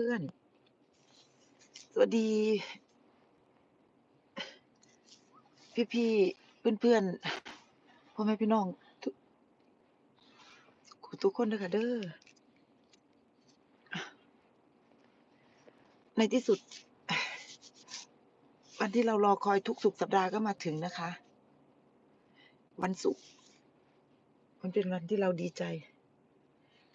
เพื่อน สวัสดี พี่ๆเพื่อนๆพ่อแม่พี่น้องทุกทุกคนเลยค่ะเด้อ ในที่สุด วันที่เรารอคอยทุกสุขสัปดาห์ก็มาถึงนะคะ วันศุกร์มันเป็นวันที่เราดีใจ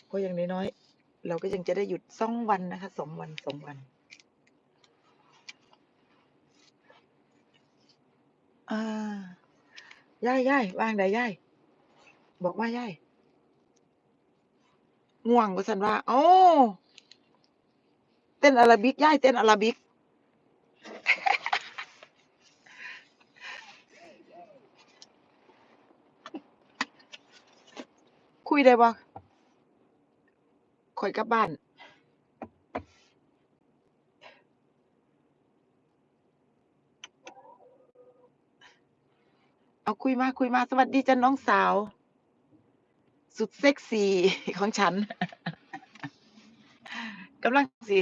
เพราะอย่างน้อยๆ เราก็ยังจะได้หยุดสองวันนะคะสองวันสองวันอ่าย่ายย่ายวางได้ย่ายบอกว่าย่ายง่วงว่าสันว่าโอ้เต้นอาราบิกย่ายเต้นอาราบิกคุยได้บ่ ข่อยกลับบ้านเอาคุยมาคุยมาสวัสดีจ้ะน้องสาว สุดเซ็กซี่ของฉันกำลังสิ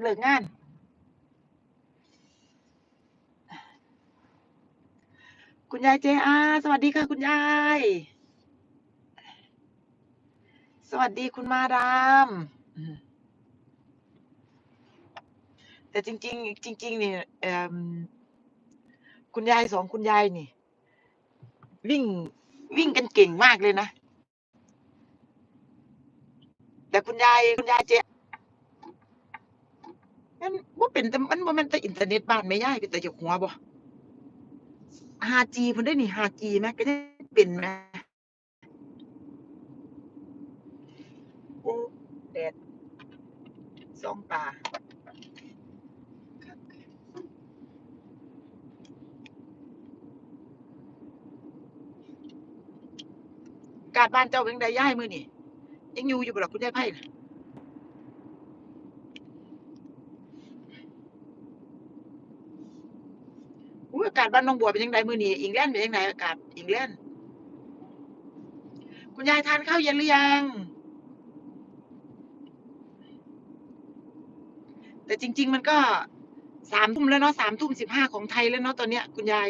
เลิกงาน คุณยายเจอาสวัสดีค่ะ คุณยาย สวัสดีคุณมาดามแต่จริง ๆ จริง ๆ นี่คุณยายสองคุณยายนี่ วิ่งวิ่งกันเก่งมากเลยนะ แต่คุณยายคุณยายเจ๊มันว่าเป็นแต่มันว่ามันแต่อินเทอร์เน็ตบ้านไม่ย่ายเป็นแต่จ้าหัวบ่ 5G เพิ่นได้นี่ 5G แม่ก็ยังเป็นแม่โอ้ แดดสองตากาดบ้านเจ้าเป็นจั่งใดย้ายมือนี้ยังอยู่อยู่บ่ล่ะคุณยายไผน่ะอุ๊ยอากาศบ้านหนองบัวเป็นจั่งใดมื้อนี้อิงแลนด์เป็นจั่งใดอากาศอิงแลนด์คุณยายทานข้าวเย็นหรือยัง แต่จริง ๆ มันก็3แล้วเนาะ3:15ของไทยแล้วเนาะตอนเนี้ยคุณยาย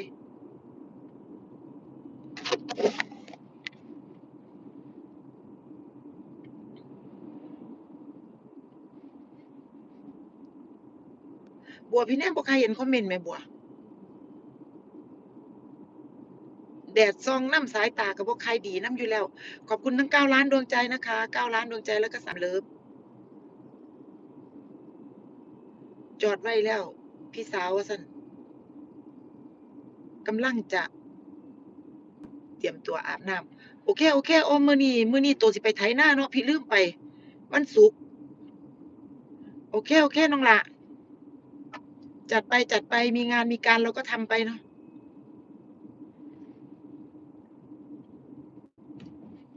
บัวพี่แนมบ่ใครเห็นคอมเมนต์แหมบัว แดดส่องน้ำสายตาก็บ่ใครดีน้ำอยู่แล้ว ขอบคุณทั้ง9ล้านดวงใจนะคะ9ล้านดวงใจแล้วก็3เลิฟ จอดไว้แล้ว พี่สาวว่าซั่นกำลังจะ เตรียมตัวอาบน้ำโอเค โอเคโอ้มื้อนี้มื้อนี้โตสิไปไถนาเนาะพี่ลืมไปวันศุกร์โอเค โอเคน้องละจัดไปจัดไปมีงานมีการเราก็ทำไปเนาะ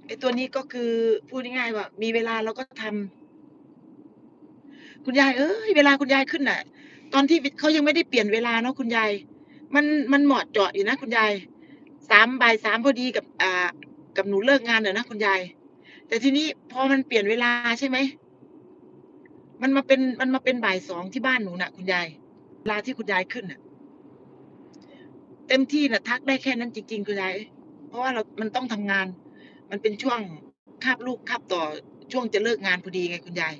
ไอตัวนี้ก็คือพูดง่ายๆว่า มีเวลาเราก็ทำ คุณยายเอ๊ยเวลาคุณยายขึ้นน่ะ ตอนที่เขายังไม่ได้เปลี่ยนเวลาเนาะคุณยาย มันมันเหมาะเจาะอยู่นะคุณยาย3บ่าย3พอดีกับอ่ากับหนูเลิกงานอะนะคุณยาย แต่ทีนี้พอมันเปลี่ยนเวลาใช่ไหมมันมาเป็นมันมาเป็นบ่าย2ที่บ้านหนูน่ะ คุณยายเวลาที่คุณยายขึ้นน่ะ เต็มที่น่ะ ทักได้แค่นั้นจริง ๆ คุณยาย เพราะว่าเรา มันต้องทำงาน มันเป็นช่วงคาบลูกคาบต่อช่วงจะเลิกงานพอดีไงคุณยาย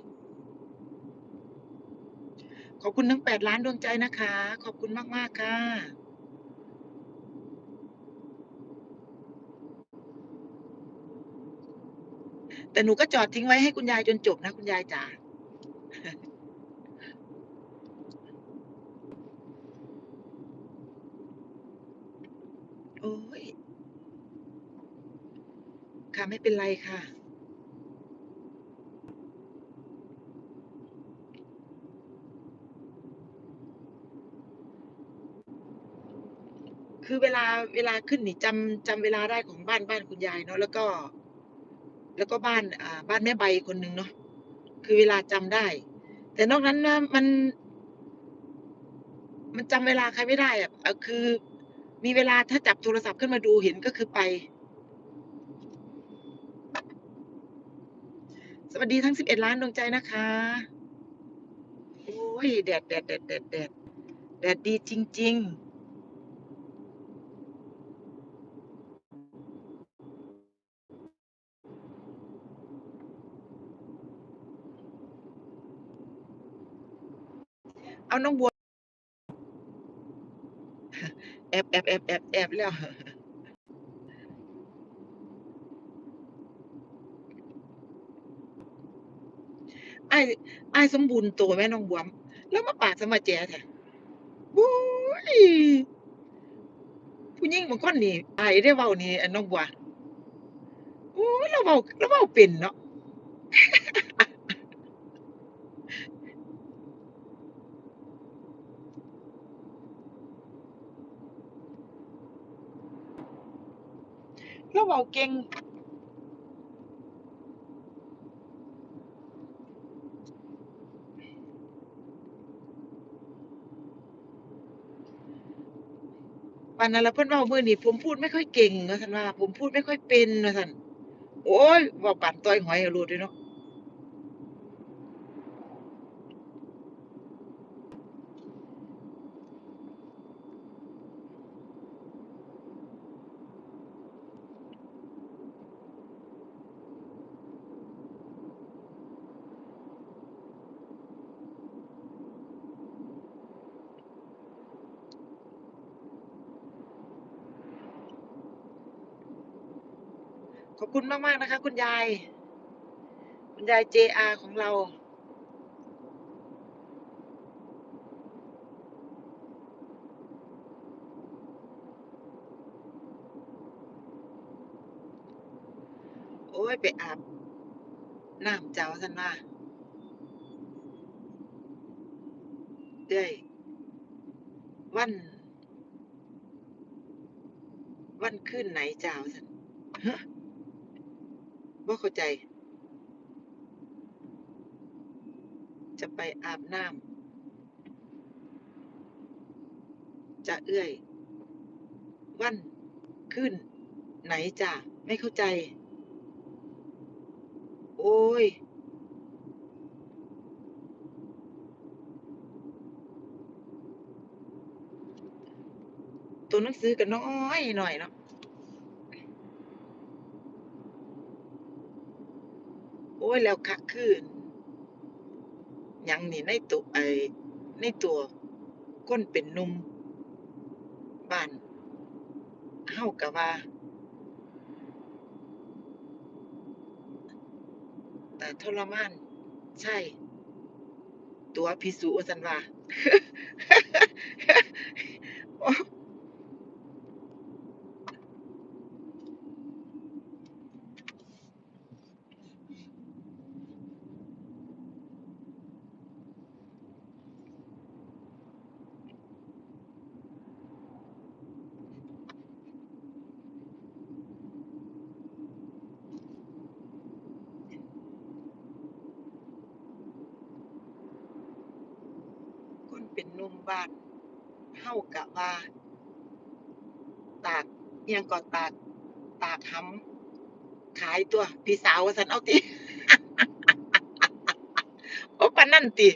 ขอบคุณทั้ง8ล้านดวงใจนะคะ ขอบคุณมากๆค่ะแต่หนูก็จอดทิ้งไว้ให้คุณยายจนจบนะ คุณยายจ๋า โอ๊ยค่ะไม่เป็นไรค่ะ คือเวลาเวลาขึ้นนี่จำจำเวลาได้ของบ้านบ้านคุณยายเนาะแล้วก็ แล้วก็บ้านอ่าบ้านแม่ใบคนหนึ่งเนาะคือเวลาจำได้ แต่นอกนั้นนะมัน มันจำเวลาใครไม่ได้อะอ่อคือ มีเวลาถ้าจับโทรศัพท์ขึ้นมาดูเห็นก็คือไป สวัสดีทั้ง11ล้านดวงใจนะคะอุ้ยแดดแดดแดดแดดแดดแดดดีจริง ๆ เอาน้องบัวแอบแอบแอบแอบแอบแล้วไอ้ายอ้สมบูรณ์โตแม่น้องบวม แล้วมาปากสมาแจ๋แท้โอ้ยผู้หญิงบางคนนี่ไอายเดะเว้านี่อันน้องบัวโอ๊ยเราเว้าเราเว้าเป็นเนาะ เราเบาเก่งวันนั้นล่ะเพื่อนเว้ามือนี่ผมพูดไม่ค่อยเก่งว่าซั่นว่า ผมพูดไม่ค่อยเป็นว่าซั่นโอ้ยเว้าปานต้อยหอยเอาโลดเดะเนาะ ขอบคุณมากๆนะคะ คุณยาย คุณยาย JR ของเรา โอ๊ยไปอาบน้ำจ้ะว่าซั่นว่าเอื้ยวัน วันคืนไหนจ้ะว่าซั่น บ่เข้าใจ จะไปอาบน้ำจะเอื้อย วันคืนไหนจ้ะไม่เข้าใจ โอ๊ยตัวหนังสือก็น้อยหน้อยเนาะ อ๊ยแล้วคักคือหยังนี่ในตุไอ้ในตัวคนเป็นนุ่มบ้านเฮาก็ว่าแต่ทรมาน ใช่ ตัวพิสุว่าซั่นว่า หนุ่มบ้านเฮาก็ว่า ตากเอิหยังก็ตาก ตากหำขายตัว พี่สาวว่าซั่นเอาติโอ้ปานนั้นติ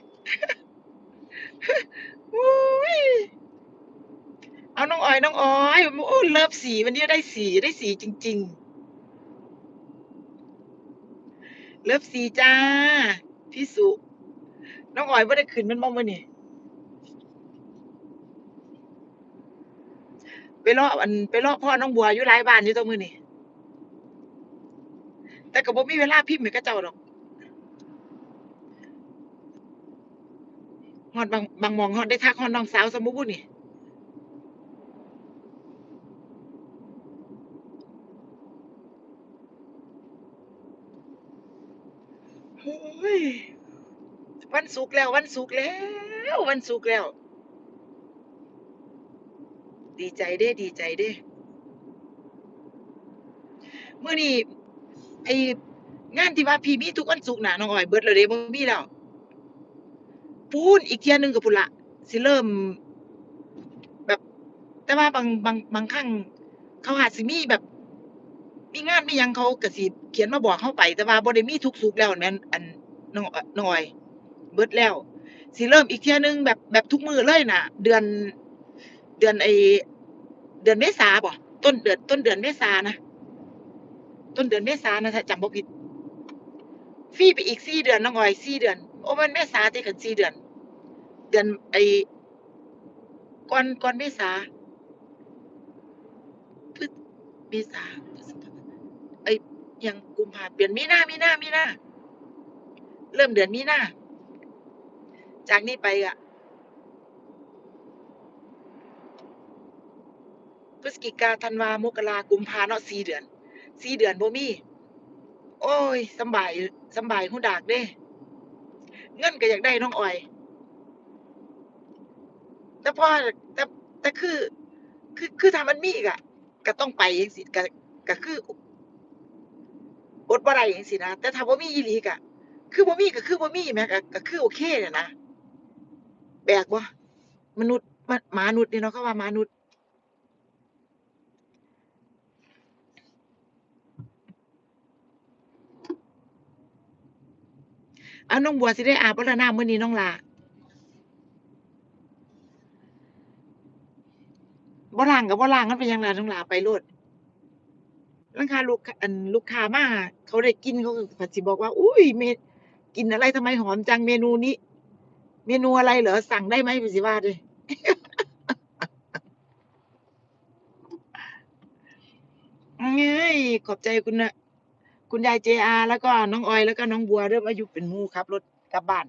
เอาน้องอ้อยน้องอ้อยโอ้เลิฟสีวันนี้ได้สีได้สีจริง ๆ เลิฟสีจ้ะพี่สุน้องอ้อยบ่ได้ขึ้นม่นบ่มื้อนี้ ไปเลาะอันไปเลาะพ่อน้องบัวอยู่หลายบ้านอยู่ตัวมือนี้แต่ก็บ่มีเวลาพิมพ์ให้เขาเจ้าดอกฮอดบางบางมองฮอดได้ทักฮอดน้องสาวซะบ่บุนี่วันศุกแล้ววันศุกแล้ว วันศุกแล้ว ดีใจเด้ดีใจเด้เมื้อนี้ไองานที่ว่าพี่มีทุกวันศุกร์นะน้องอ้อยเบิดแล้วเดะบ่มีแล้วพูนอีกเที่ยหนึ่งก็พู้นละสิเริ่ม แบบ แต่ว่าบางบางบางครั้งเขาอาสิมีแบบ มีงานมียังเขาก็สิเขียนมาบอกเราไป แต่ว่าบ่ได้มีทุกศุกแล้วแหมอันน้องอน้อย เบิดแล้วสิเริ่มอีกเที่ยหนึงแบบแบบทุกมือเลยน่ะเดือน เดือนไอ เดือนเมษาบ่ต้นเดือนต้นเดือนเมษานะต้นเดือนเมษานะถ้าจำบ่ผิดฟรีไปอีก4เดือนน้องอ้อย4เดือนโอ้มันเมษาติกัน4เดือน เดือนไอ้ก่อนก่อนเมษาพฤเมษาไอ้ยังกุมภาเดือนมีนามีนามีนาเริ่มเดือนมีนาจากนี้ไปอะพฤ ศจิกาธันวามกรากุมภาเนาะ4เดือน4เดือนบ่มีโอ๊ยสบายสบายหูดากเด้ เงินก็อยากได้น้องออย แต่พอแต่แต่คือ คือคือถ้ามันมีอีกะก็ต้องไปจังซี้ก็ก็คืออดบ่ได้จังซี้นะแต่ถ้าบ่มีอีหลีก็คือบ่มีก็คือบ่มีแหมก็ก็คือโอเคน่ะนะแปลกบ่มนุษย์มหมนุษย์นี่เนาะเขาว่ามานุษย์ อาน้องบัวสิได้อาบบ่ล่ะน้ำมื้อนี้น้องลาบ่ล้างก็บ่ล้างมันเป็นยังล่ะน้องลาไปโลดลางคาลูกอันลูกค้ามาเขาได้กินเขาก็ก็สิบอกว่า อุ๊ยเมกินอะไรทำไมหอมจังเมนูนี้ เมนูอะไรเหรอสั่งได้ไหมเพิ่นสิว่าเด้เฮ้ยขอบใจคุณนะ คุณยาย JR แล้วก็น้องออยแล้วก็น้องบัวเด้อมอายู่เป็นมู่ขับรถกลับบ้าน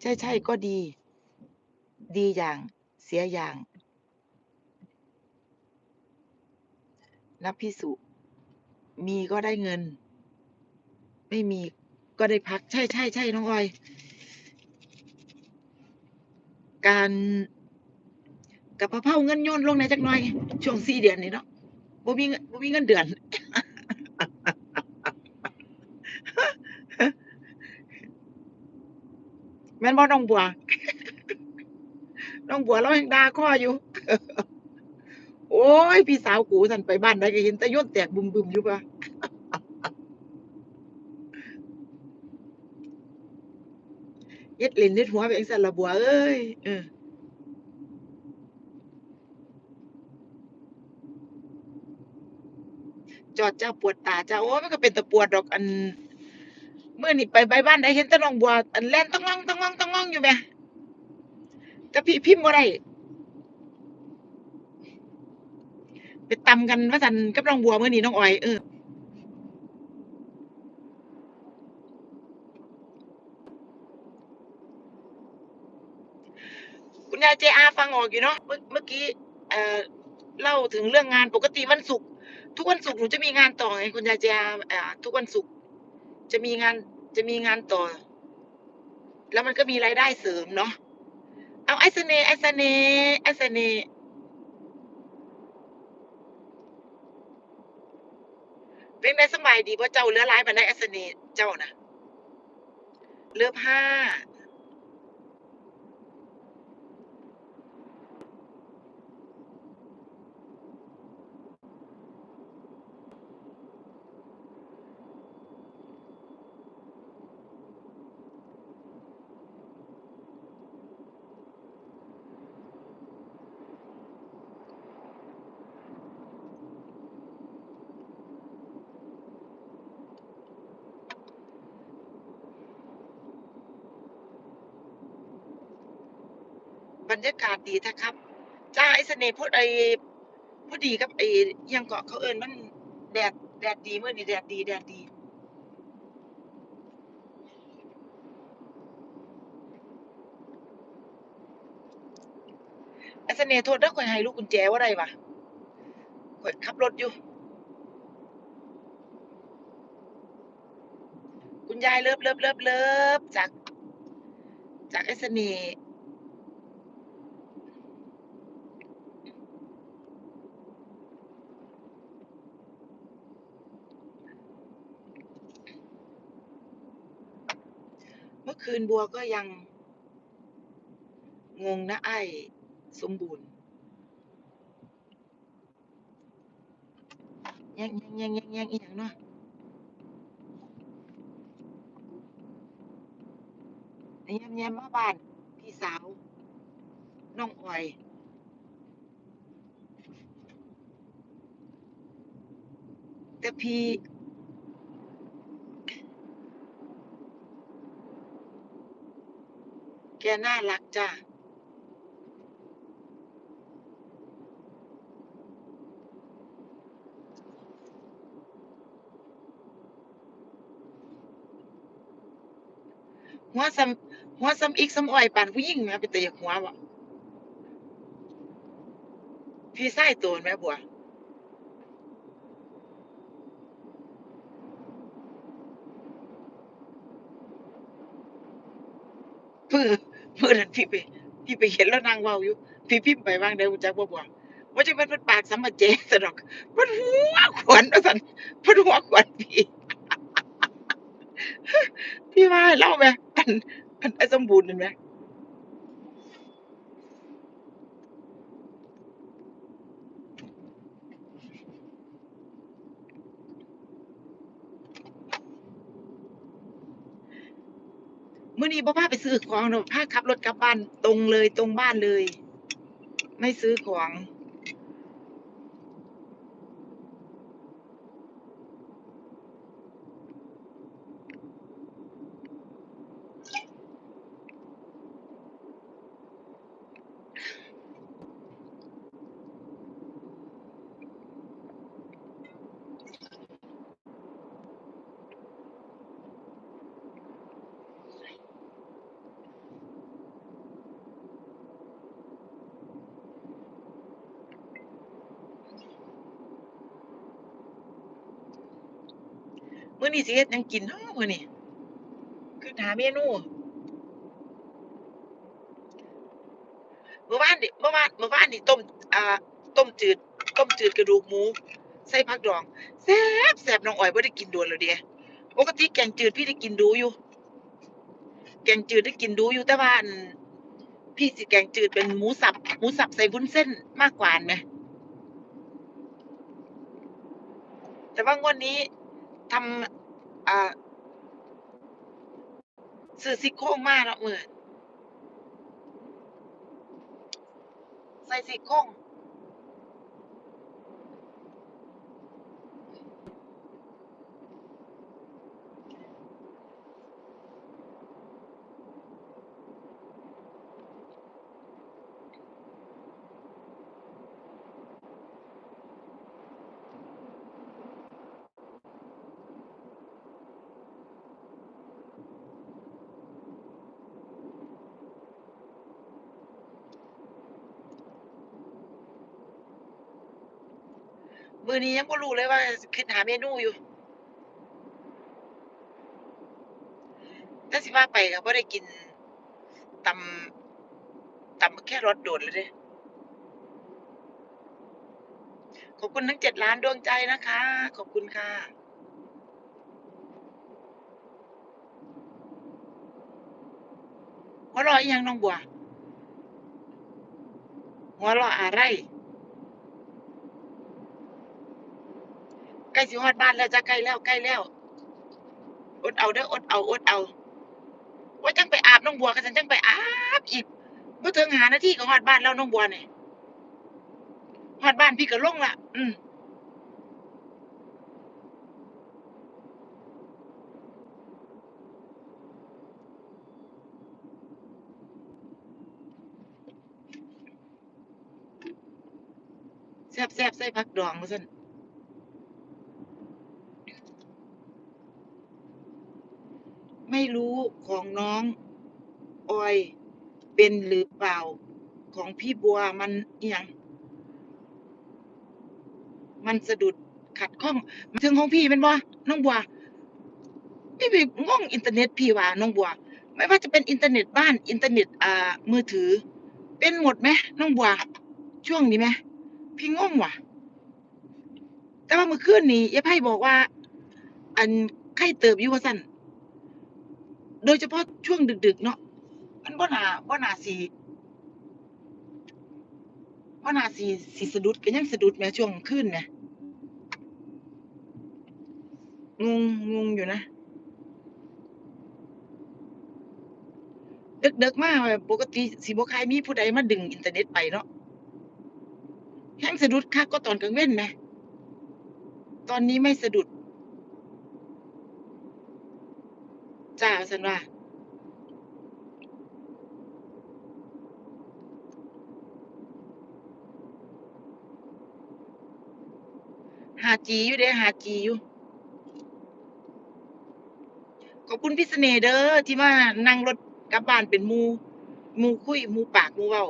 ใช่ๆก็ดี ดีอย่างเสียอย่างนะพี่สุมีก็ได้เงิน ไม่มีก็ได้พัก ใช่ๆๆน้องออย การก็เพลาเงินโยนลงแหน่จักหน่อย ช่วง4เดือนนี้เนาะบ่มีบ่มีเงินเดือนแม่นบ่น้องบัวน้องบัวเลาแฮ่งด่าคออยู่ โอ๊ยพี่สาวกูซั้นไปบ้านใดก็เห็นแต่โยนแตกบึ้มอยู่ปล่า เฮ็ดเล่นเฮ็ดหัวไปจั่งซั้นละบัวเอ้ยเออจอดจ้าปวดตาจ้าโอ๊ยมันก็เป็นตาปวดดอกอันเมื้อนี้ไปไปบ้านใดเห็นต่น้องบัวอันแล่นต๊องง่องๆๆอง้องอยู่แหมแต่พี่พิมพ์บ่ได้ไปตำกันว่าซั่นกับน้องบัวเมื้อนี้น้องอ้อยเออ คุณยาฟังออกอยู่เนาะ เมื่อกี้เอ่อเล่าถึงเรื่องงานปกติวันศุกร์ทุกวันศุกร์หนูจะมีงานต่อไงคุณยาย JR อ่าทุกวันศุกร์จะมีงานจะมีงานต่อ แล้วมันก็มีรายได้เสริมเนาะ เอาไอ้เสน่ห์ไอ้เสน่ห์ไอ้เสน่ห์เป็นไดสำบายดีบ่เจ้าเลือหลายปานใดไอ้เสน่ห์เจ้านะเลือผ้า บรรยากาศดีแท้ครับ จ้าไอ้เสน่ห์พูดไอ้พอดีกับไอ้ยังเกาะเขาเอิ้นมันแดดแดดดีเมื้อนี้แดดดีแดดดีไอ้เสน่ห์โทษเด้อข้อยให้ลูกกุญแจบ่าได้ว่ะข้อยขับรถอยู่ คุณยายเลิฟๆๆๆจากจากไอ้เสน่ห์ คืนบัวก็ยัง งงนะไอ้สมบูรณ์แยงแยงแยงแยงแยงอีหยังเนาะแยมแยมมาบ้าน พี่สาว น้องอ้อยแต่พี่ แกน่ารักจ้ะหัวซ้ำหัวซ้ำอีกซ้ำอ้อยปานผู้หญิงแหม่เป็นตาอยากหัวบ่พี่ชายโตนแหม่บัว มื้อเมื่อนั้นพี่ไปพี่ไปเห็นแล้วนางเว้าอยู่ พี่พิมพ์ไปว่างได้รู้จักบ่บัวว่าจะมันเป็นปากสำมาเจซะดอกมันหัวขวนว่าสันเพิ่นหัวขวัญพี่พี่ว่าเล่าแหมอันอันไอ้สมบูรณ์นั่นไหม มื่อนี้บ่พาไปซื้อของดอกพาขับรถกลับบ้านตรงเลยตรงบ้านเลย ไม่ซื้อของ มื้อนี้สิเฮ็ดหยังกินเนาะมื้อนี้คือหาเมนูเมื่อวานนี่เมื่อวานเมื่อวานนี่ต้มอ่าต้มจืด ต้มจืดกระดูกหมู ใส่ผักดองแซ่บแซ่บน้องอ้อยบ่ได้กินโดนแล้วเดะปกติแกงจืดพี่ได้กินดูอยู่ แกงจืดได้กินดูอยู่แต่ว่าพี่สิแกงจืดเป็นหมูสับหมูสับใส่วุ้นเส้นมากกว่าแหมแต่ว่างวดนี้ทำ อ่าซื้อซี่โครงมาเนาะมื้อใส่ซี่โครง มือนี้ยังบ่รู้เลยว่าคิดหาเมนูอยู่แต่สิว่าไปก็บ่ได้กินตำตำแค่รอทโดนแล้วเดะขอบคุณทั้ง7ล้านดวงใจนะคะ ขอบคุณค่ะหัวเราะอิหยังน้องบัวหัวเราะอะไร ใกล้สิฮอดบ้านแล้วจ้ะใกล้แล้วใกล้แล้วอดเอาเด้ออดเอาอดเอาว่าจังไปอาบน้องบัวกันจังไปอาบอีกบ่อถึง5นาที่ก็ฮอดบ้านแล้วน้องบัวเนี่ยฮอดบ้านพี่ก็ลงละอืมแซ่บๆใส่ผักดองว่าซั่น ไม่รู้ของน้องออยเป็นหรือเปล่าของพี่บัวมันเอิหยังมันสะดุดขัดข้องมาถึงของพี่แม่นบ่น้องบัวพี่ไปงงอินเทอร์เน็ตพี่ว่าน้องบัว ไม่ว่าจะเป็นอินเทอร์เน็ตบ้านอินเทอร์เน็ตอ่ามือถือ เป็นหมดไหมน้องบัว ช่วงนี้ไหมพี่งงว่ะ แต่ว่าเมื่อคืนนี้ยายไพ่บอกว่า อันไข้เติบอยู่ว่าซั่น โดยเฉพาะช่วงดึกๆเนาะมันบ่น่าบ่นาสิบ่นาสิสิสะดุดก็ยังสะดุดแหมช่วงคืนแหมงงงงอยู่นะดึกๆมาแบบปกติสิบ่ค่อยมีผู้ใดมาดึงอินเทอร์เน็ตไปเนาะแฮ่งสะดุดคักกว่าตอนกลางเว้นแหมตอนนี้ไม่สะดุด จ้ะว่าซั่นว่า 5G อยู่เดะ 5G อยู่ ขอบคุณพี่เสน่ห์เด้อที่มานั่งรถกลับบ้านเป็นมูมูคุยมูปากมูเว้า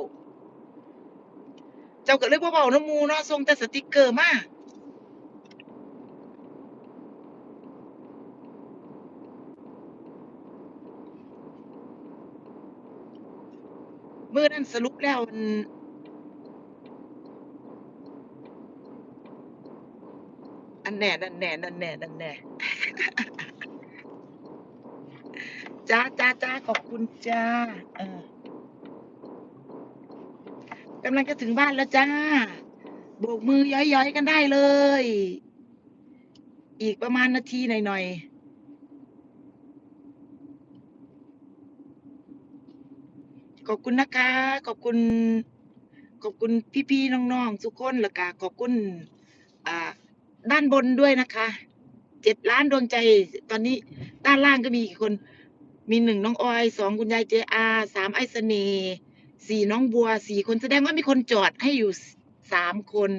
เจ้าก็เลยบ่เว้านำมูเนาะส่งแต่สติกเกอร์มา เมื้อนั้นสรุปแล้วอั่นอันแน่นั่นแน่นั่นแน่นั่นแน่จ้ะๆๆขอบคุณจ้ะเออกำลังจะถึงบ้านแล้วจ้ะโบกมือย้อยๆกันได้เลย อีกประมาณนาทีหน่อยๆ ขอบคุณนะคะ ขอบคุณ ขอบคุณพี่ๆน้องๆทุกคนแล้วก็ขอบคุณ อ่า ด้านบนด้วยนะคะเจ็ดล้านดวงใจ ตอนนี้ด้านล่างก็มีกี่คน มีหนึ่งน้องออยสองคุณยายเจรสามไอสเสน่ห์4น้องบัวสี่คนแสดงว่ามีคนจอดให้อยู่สามคน